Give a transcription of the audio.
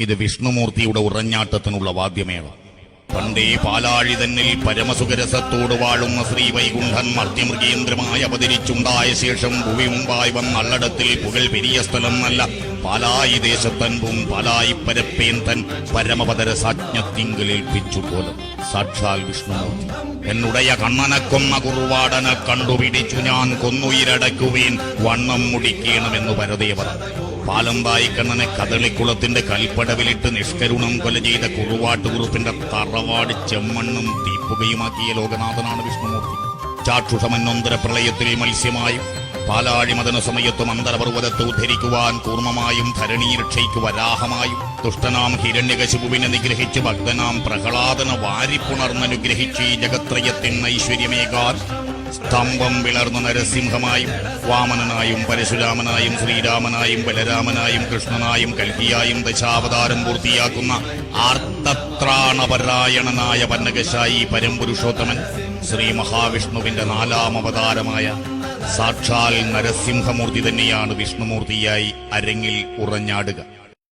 ഇത് വിഷ്ണുമൂർത്തിയുടെ ഉറഞ്ഞാട്ടത്തിനുള്ള വാദ്യമേവ. പണ്ടേ പാലാഴി തന്നിൽ പരമസുഖരസത്തോട് വാഴുന്ന ശ്രീ വൈകുണ്ഠൻ മർദ്യമൃഗേന്ദ്രമായി അവതരിച്ചുണ്ടായ ശേഷം ഭൂമി മുമ്പായി വന്നള്ളടത്തിൽ പുകൾ പെരിയ സ്ഥലം നല്ല പാലായി ദേശത്തൻപും പാലായി പരപ്പേന്തൻ തൻ സാജ്ഞത്തിങ്കിലേൽപ്പിച്ചു പോലും. സാക്ഷാൽ വിഷ്ണുമൂർത്തി. എന്നുടയ കണ്ണനക്കൊന്ന കുറുവാടനെ കണ്ടുപിടിച്ചു ഞാൻ കൊന്നുയിരടക്കുവേൻ വണ്ണം മുടിക്കണമെന്നു പരദേവർ പാലമ്പായി കണ്ണനെ കദളിക്കുളത്തിന്റെ കൽപ്പടവിലിട്ട് നിഷ്കരുണം കൊല ചെയ്ത കുറുവാട്ടുകുറുപ്പിന്റെ തറവാട് ചെമ്മണ്ണും തീപ്പുകയുമാക്കിയ ലോകനാഥനാണ് വിഷ്ണുമൂർത്തി. ചാക്ഷുഷമന്നൊന്തര പ്രളയത്തിൽ മത്സ്യമായും പാലാഴിമതന സമയത്തും അന്തരപർവതത്തെ ഉദ്ധരിക്കുവാൻ കൂർമ്മമായും ധരണി രക്ഷയ്ക്ക് വരാഹമായും ദുഷ്ടനാം ഹിരണ്യകശിപുവിനെ നിഗ്രഹിച്ച് ഭക്തനാം പ്രഹ്ലാദന വാരിപ്പുണർന്നനുഗ്രഹിച്ച് ഈ ജഗത്രയത്തിൻ ഐശ്വര്യമേകാൻ സ്തംഭം വിളർന്ന നരസിംഹമായും വാമനനായും പരശുരാമനായും ശ്രീരാമനായും ബലരാമനായും കൃഷ്ണനായും കൽഹിയായും ദശാവതാരം പൂർത്തിയാക്കുന്ന ആർത്തത്രാണപരായണനായ പന്നകശായി പരമ്പുരുഷോത്തമൻ ശ്രീ മഹാവിഷ്ണുവിന്റെ നാലാം അവതാരമായ സാക്ഷാൽ നരസിംഹമൂർത്തി തന്നെയാണ് വിഷ്ണുമൂർത്തിയായി അരങ്ങിൽ ഉറഞ്ഞാടുക.